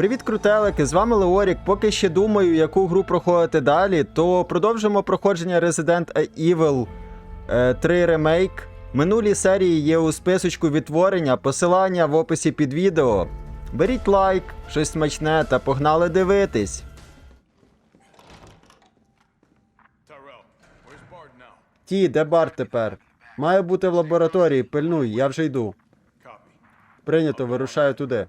Привіт, крутелики! З вами Леорік. Поки ще думаю, яку гру проходити далі, то продовжимо проходження Resident Evil е, 3 Remake. Минулі серії є у списочку відтворення, посилання в описі під відео. Беріть лайк, щось смачне та погнали дивитись. Ті, де бар тепер? Має бути в лабораторії, пильнуй, я вже йду. Прийнято, вирушаю туди.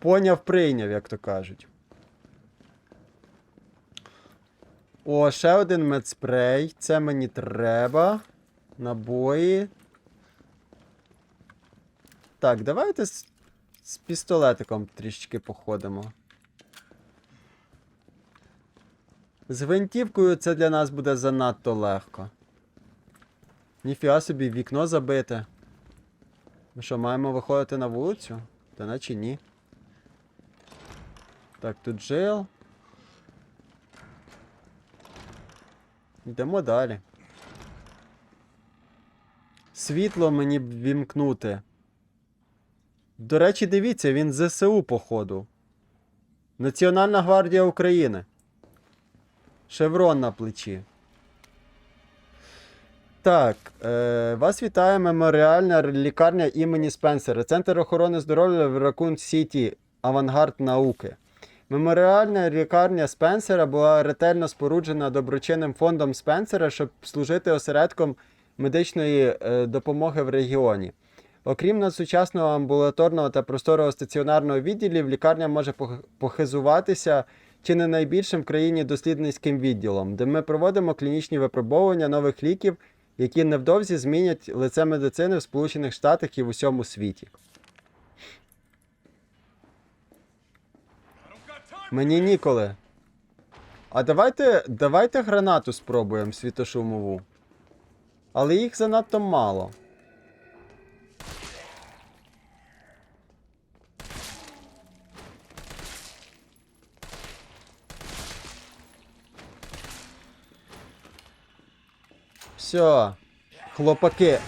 Поняв, прийняв, як то кажуть. О, ще один медспрей. Це мені треба. Набої. Так, давайте з, з пістолетиком трішечки походимо. З гвинтівкою це для нас буде занадто легко. Ніфіга собі, вікно забите. Ми що, маємо виходити на вулицю? Та наче ні. Так, тут джейл. Йдемо далі. Світло мені вімкнути. До речі, дивіться, він ЗСУ, походу. Національна гвардія України. Шеврон на плечі. Так, е, вас вітає меморіальна лікарня імені Спенсера, Центр охорони здоров'я в Ракун Сіті, Авангард науки. Меморіальна лікарня Спенсера була ретельно споруджена доброчинним фондом Спенсера, щоб служити осередком медичної е, допомоги в регіоні. Окрім надсучасного амбулаторного та просторого стаціонарного відділів, лікарня може пох- похизуватися чи не найбільшим в країні дослідницьким відділом, де ми проводимо клінічні випробовування нових ліків, які невдовзі змінять лице медицини в Сполучених Штатах і в усьому світі. Мені ніколи. А давайте, давайте гранату спробуємо світошумову. Але їх занадто мало. Все. Хлопаки.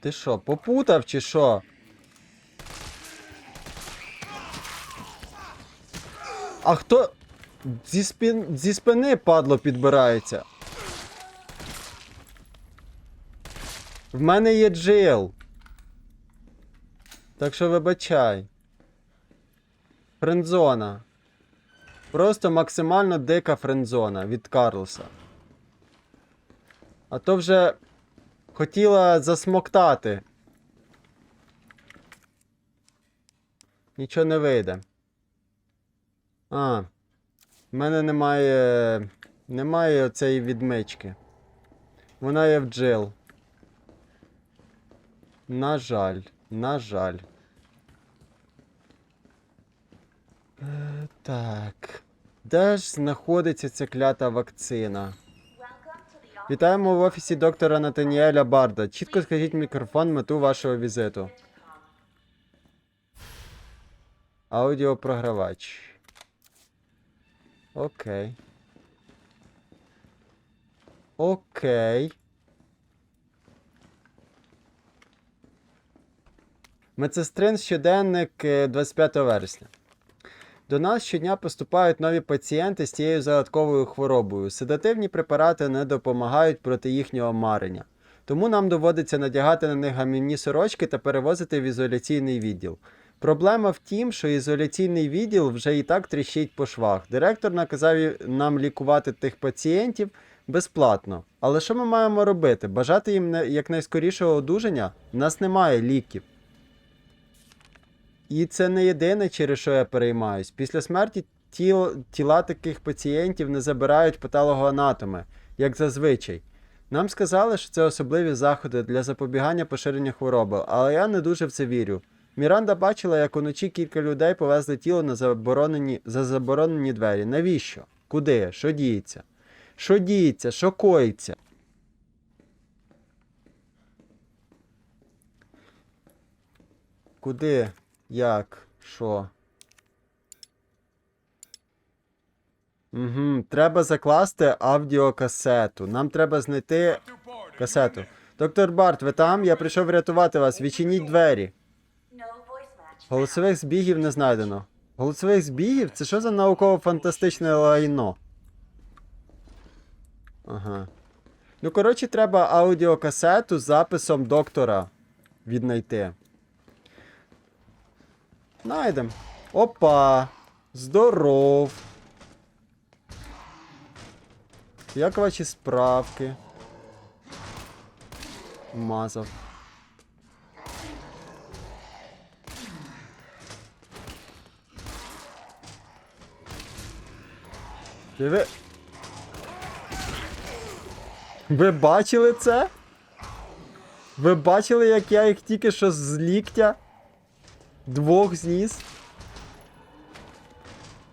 Ти що, попутав чи що? А хто зі, спін... зі спини падло підбирається? В мене є джил. Так що вибачай. Френдзона. Просто максимально дика френдзона від Карлса. А то вже хотіла засмоктати. Нічого не вийде. А. В мене немає. Немає цієї відмички. Вона є в джил. На жаль. На жаль. Е, так. Де ж знаходиться ця клята вакцина? Вітаємо в офісі доктора Натаніеля Барда. Чітко скажіть мікрофон мету вашого візиту. Аудіопрогравач. Окей. Окей. Медсестрин щоденник е, 25 вересня. До нас щодня поступають нові пацієнти з цією загадковою хворобою. Седативні препарати не допомагають проти їхнього марення. Тому нам доводиться надягати на них гамівні сорочки та перевозити в ізоляційний відділ. Проблема в тім, що ізоляційний відділ вже і так тріщить по швах. Директор наказав нам лікувати тих пацієнтів безплатно. Але що ми маємо робити? Бажати їм якнайскорішого одужання? У нас немає ліків. І це не єдине, через що я переймаюсь. Після смерті тіл, тіла таких пацієнтів не забирають патологоанатоми, як зазвичай. Нам сказали, що це особливі заходи для запобігання поширення хвороби, але я не дуже в це вірю. Міранда бачила, як уночі кілька людей повезли тіло на заборонені, за заборонені двері. Навіщо? Куди? Що діється? Що діється? Що коїться? Куди? Як? Що? Угу. Треба закласти аудіокасету. Нам треба знайти касету. Доктор Барт, ви там? Я прийшов врятувати вас. Відчиніть двері. Голосових збігів не знайдено. Голосових збігів? Це що за науково-фантастичне лайно? Ага. Ну, коротше, треба аудіокасету з записом доктора віднайти. Найдем. Опа! Здоров! Як ваші справки? Мазав. Ви... Ви бачили це? Ви бачили, як я їх тільки що з ліктя двох зніс?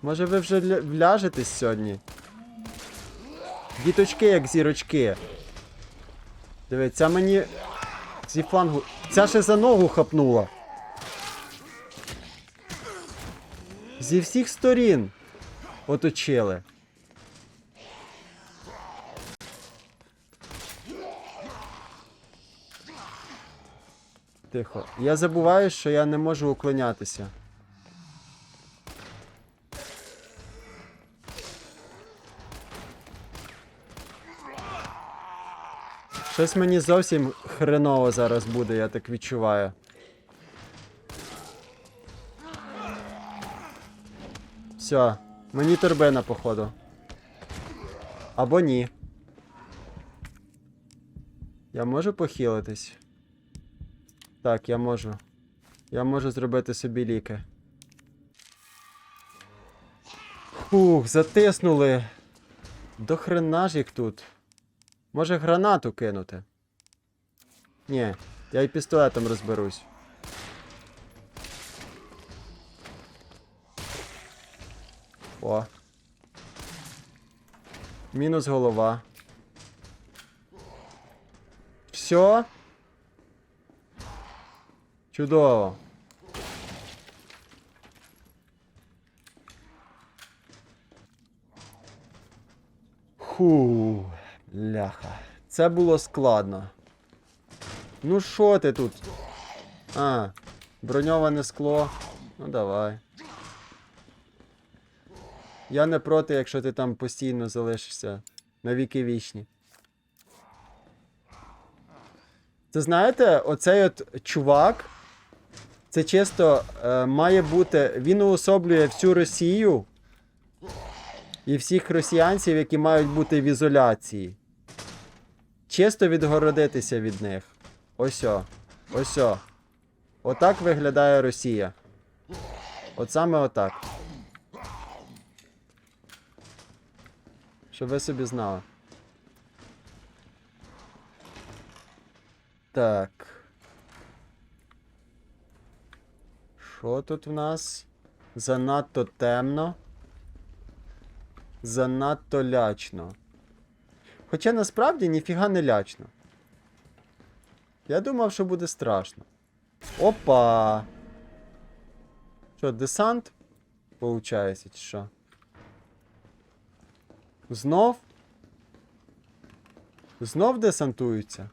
Може ви вже вляжетесь сьогодні? Діточки, як зірочки. Диви, мені. Зі флангу. Ця ще за ногу хапнула. Зі всіх сторін оточили. Тихо. Я забуваю, що я не можу уклонятися. Щось мені зовсім хреново зараз буде, я так відчуваю. Все, мені торбина, походу. Або ні. Я можу похилитись? Так, я можу. Я можу зробити собі ліки. Фух, затиснули. До хрена ж їх тут. Може гранату кинути? Ні, я і пістолетом розберусь. О. Мінус голова. Все. Чудово. Ху, ляха. Це було складно. Ну що ти тут? А, броньоване скло. Ну давай. Я не проти, якщо ти там постійно залишишся. На віки вічні. Це знаєте, оцей от чувак. Це чисто е, має бути. Він уособлює всю Росію і всіх росіянців, які мають бути в ізоляції. Чисто відгородитися від них. Ось о. Ось о. Отак виглядає Росія. От саме отак. Щоб ви собі знали. Так. Що тут в нас? Занадто темно. Занадто лячно. Хоча насправді ніфіга не лячно. Я думав, що буде страшно. Опа! Що, десант? Получається, чи що? Знов? Знов десантуються?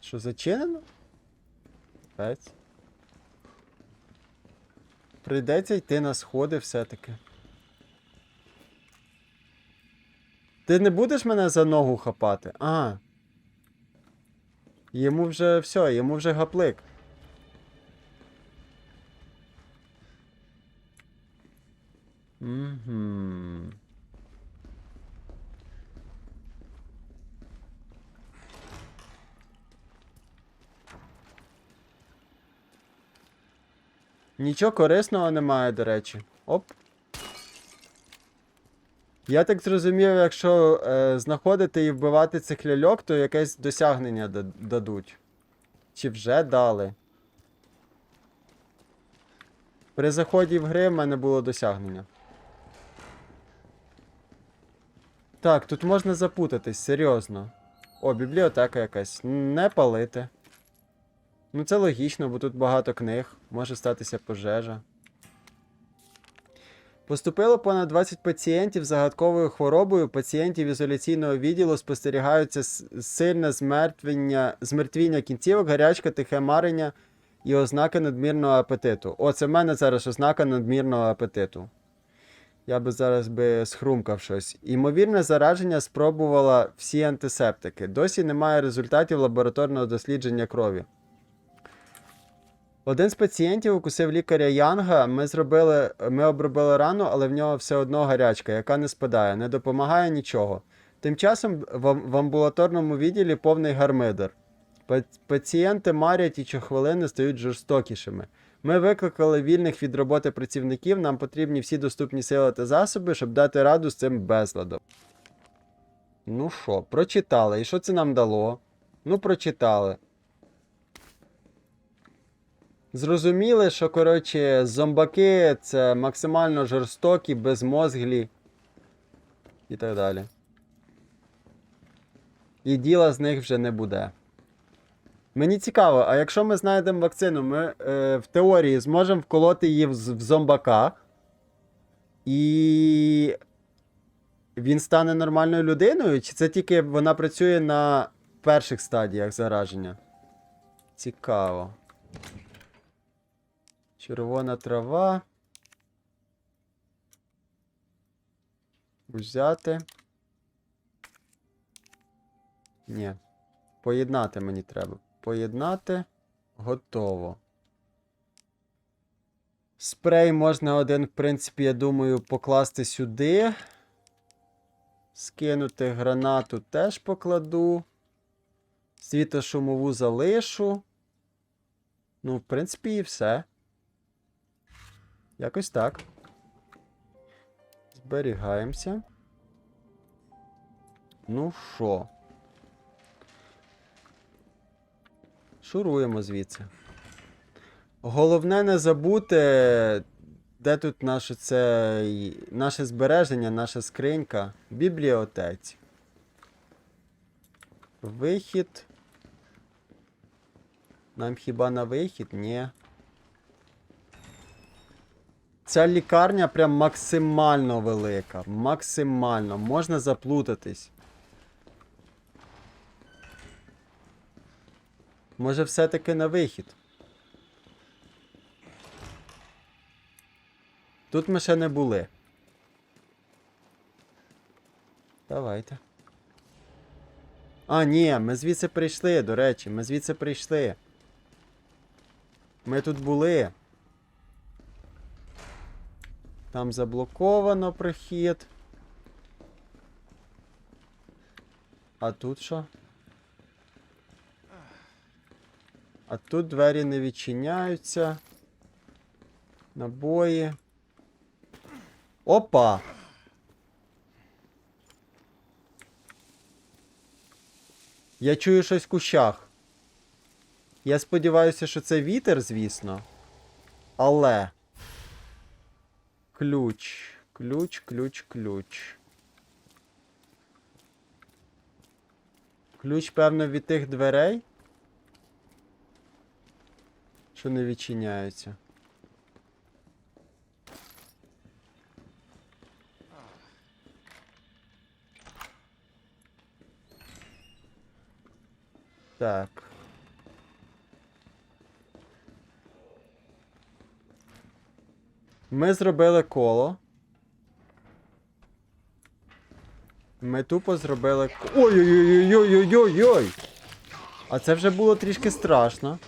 Що, зачинено? Пець. Прийдеться йти на сходи все-таки. Ти не будеш мене за ногу хапати? А. Йому вже все, йому вже гаплик. Угу. Нічого корисного немає, до речі. Оп. Я так зрозумів, якщо е, знаходити і вбивати цих ляльок, то якесь досягнення дадуть. Чи вже дали? При заході в гри в мене було досягнення. Так, тут можна запутатись, серйозно. О, бібліотека якась. Не палити. Ну це логічно, бо тут багато книг, може статися пожежа. Поступило понад 20 пацієнтів з загадковою хворобою. Пацієнтів ізоляційного відділу спостерігаються сильне змертвіння, змертвіння кінцівок, гарячка, тихе марення і ознаки надмірного апетиту. О, це в мене зараз ознака надмірного апетиту. Я би зараз би схрумкав щось. Імовірне зараження спробувала всі антисептики. Досі немає результатів лабораторного дослідження крові. Один з пацієнтів укусив лікаря Янга. Ми зробили, ми обробили рану, але в нього все одно гарячка, яка не спадає, не допомагає нічого. Тим часом в, в амбулаторному відділі повний гармидер. Пацієнти марять і щохвилини стають жорстокішими. Ми викликали вільних від роботи працівників, нам потрібні всі доступні сили та засоби, щоб дати раду з цим безладом. Ну що, прочитали. І що це нам дало? Ну, прочитали. Зрозуміли, що, коротше, зомбаки це максимально жорстокі, безмозглі і так далі. І діла з них вже не буде. Мені цікаво, а якщо ми знайдемо вакцину, ми е, в теорії зможемо вколоти її в, в зомбака, і він стане нормальною людиною? Чи це тільки вона працює на перших стадіях зараження? Цікаво. Червона трава. Взяти. Ні. Поєднати мені треба. Поєднати. Готово. Спрей можна один, в принципі, я думаю, покласти сюди. Скинути гранату теж покладу. Світошумову залишу. Ну, в принципі, і все. Якось так. Зберігаємося. Ну що? Шуруємо звідси. Головне не забути, де тут наше це. наше збереження, наша скринька. В бібліотеці. Вихід. Нам хіба на вихід? Ні. Ця лікарня прям максимально велика. Максимально. Можна заплутатись. Може, все-таки на вихід. Тут ми ще не були. Давайте. А, ні, ми звідси прийшли, до речі, ми звідси прийшли. Ми тут були. Там заблоковано прохід. А тут що? А тут двері не відчиняються. Набої. Опа! Я чую щось в кущах. Я сподіваюся, що це вітер, звісно. Але. Ключ. Ключ, ключ, ключ. Ключ, певно, від тих дверей. Що не відчиняються. Так. Ми зробили коло. Ми тупо зробили. Ой-ой-ой-ой-ой-ой-ой! А це вже було трішки страшно.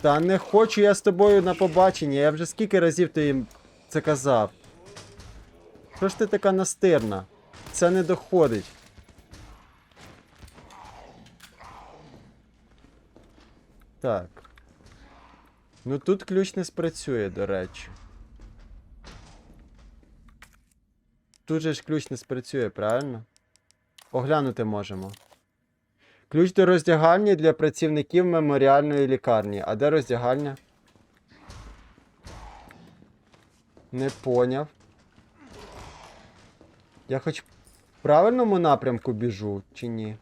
Та не хочу я з тобою на побачення. Я вже скільки разів ти їм це казав. Що ж ти така настирна? Це не доходить. Так. Ну тут ключ не спрацює, до речі. Тут же ж ключ не спрацює, правильно? Оглянути можемо. Ключ до роздягальні для працівників меморіальної лікарні. А де роздягальня? Не поняв. Я хоч в правильному напрямку біжу, чи ні?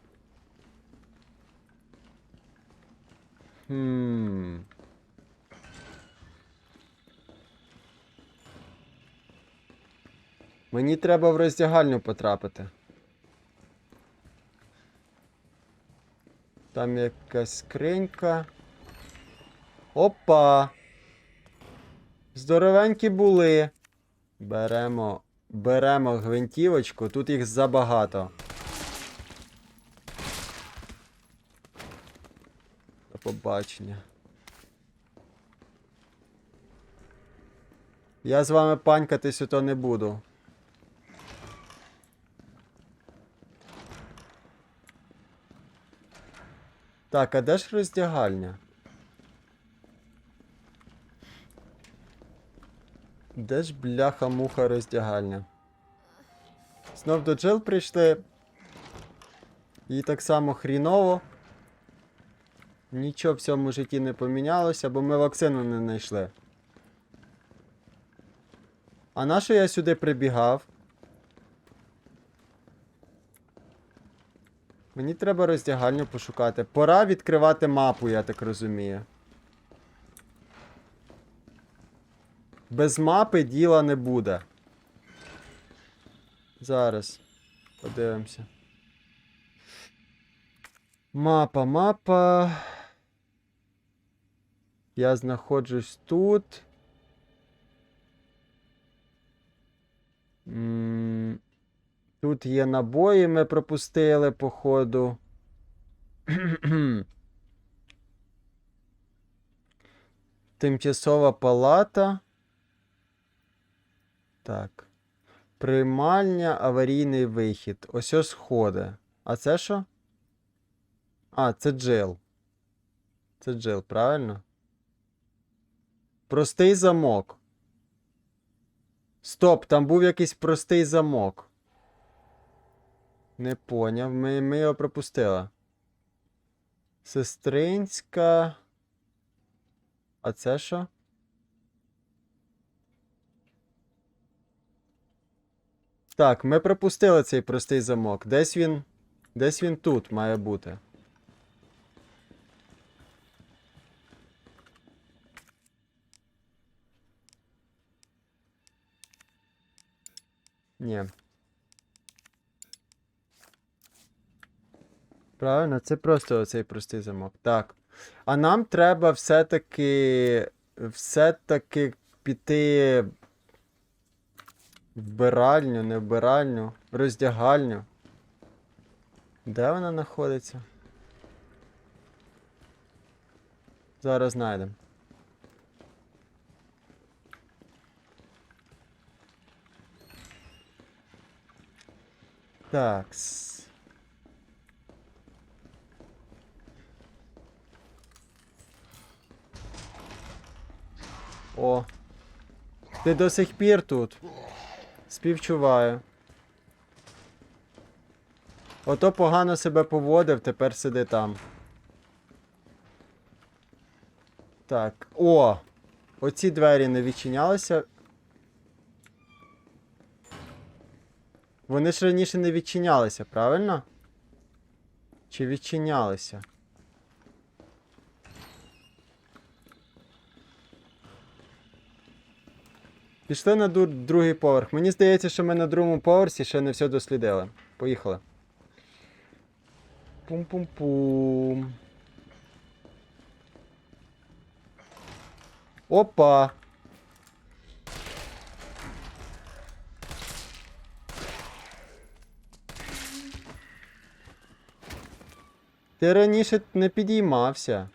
Мені треба в роздягальню потрапити. Там якась скринька. Опа! Здоровенькі були. Беремо. Беремо гвинтівочку, тут їх забагато. Побачення. Я з вами панькатись ото не буду. Так, а де ж роздягальня? Де ж бляха-муха роздягальня? Знов до Джил прийшли. Їй так само хріново. Нічого в цьому житті не помінялося, бо ми вакцину не знайшли. А на що я сюди прибігав? Мені треба роздягальню пошукати. Пора відкривати мапу, я так розумію. Без мапи діла не буде. Зараз. Подивимося. Мапа, мапа. Я знаходжусь тут. Тут є набої, ми пропустили, походу. Тимчасова палата. Так. Приймальня, аварійний вихід. Ось ось сходи. А це що? А, це джил. Це джил, правильно? Простий замок. Стоп, там був якийсь простий замок. Не поняв, ми, ми його пропустили. Сестринська. А це що? Так, ми пропустили цей простий замок. Десь він. Десь він тут має бути. Ні. Правильно, це просто оцей простий замок. Так. А нам треба все-таки. Все-таки піти. Вбиральню, не вбиральню, роздягальню. Де вона знаходиться? Зараз знайдемо. Такс. О. Ти до сих пір тут. Співчуваю. Ото погано себе поводив, тепер сиди там. Так. О! Оці двері не відчинялися. Вони ж раніше не відчинялися, правильно? Чи відчинялися? Пішли на другий поверх. Мені здається, що ми на другому поверсі ще не все дослідили. Поїхали. Пум-пум-пум. Опа! Ти раніше не підіймався.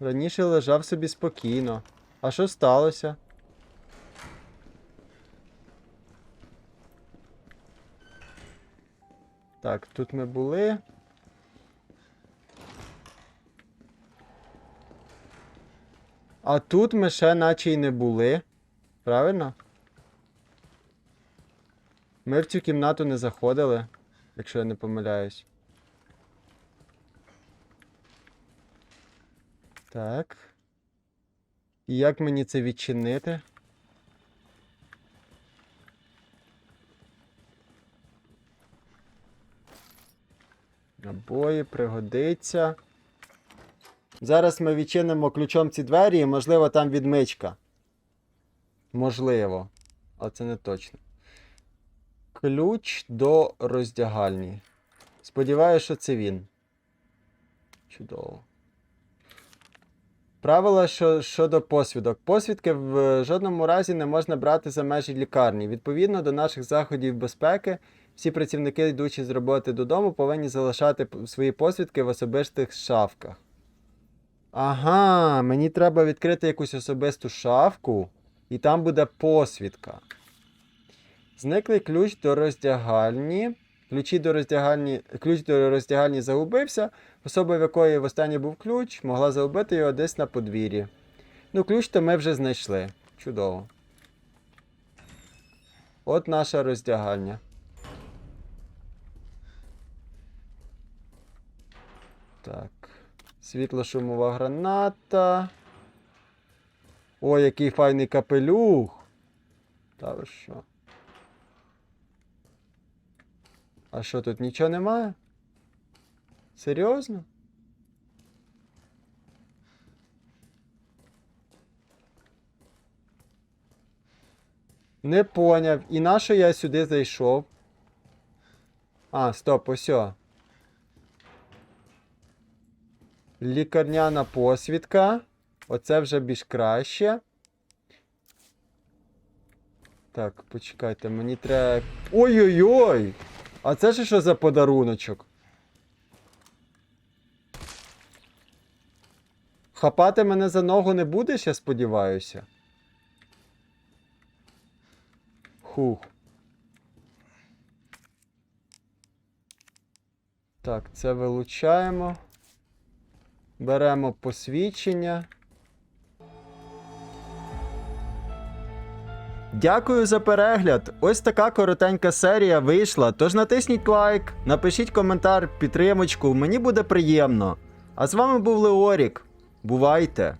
Раніше лежав собі спокійно. А що сталося? Так, тут ми були. А тут ми ще наче й не були. Правильно? Ми в цю кімнату не заходили, якщо я не помиляюсь. Так. І як мені це відчинити? Набої пригодиться. Зараз ми відчинимо ключом ці двері і, можливо, там відмичка. Можливо. Але це не точно. Ключ до роздягальні. Сподіваюся, що це він. Чудово. Правила що, щодо посвідок. Посвідки в жодному разі не можна брати за межі лікарні. Відповідно до наших заходів безпеки, всі працівники, йдучи з роботи додому, повинні залишати свої посвідки в особистих шафках. Ага, мені треба відкрити якусь особисту шафку, і там буде посвідка. Зниклий ключ до роздягальні. Ключі до роздягальні, ключ до роздягальні загубився. Особа, в якої востаннє був ключ, могла загубити його десь на подвір'ї. Ну, ключ то ми вже знайшли. Чудово. От наша роздягальня. Так. Світлошумова граната. О, який файний капелюх. Та ви що? А що тут нічого немає? Серйозно? Не поняв. І на що я сюди зайшов? А, стоп, осьо. Лікарняна посвідка. Оце вже більш краще. Так, почекайте, мені треба. Ой-ой-ой! А це ж що за подаруночок? Хапати мене за ногу не будеш, я сподіваюся. Хух. Так, це вилучаємо. Беремо посвідчення. Дякую за перегляд. Ось така коротенька серія вийшла. Тож натисніть лайк, напишіть коментар, підтримочку, мені буде приємно. А з вами був Леорік. Бувайте!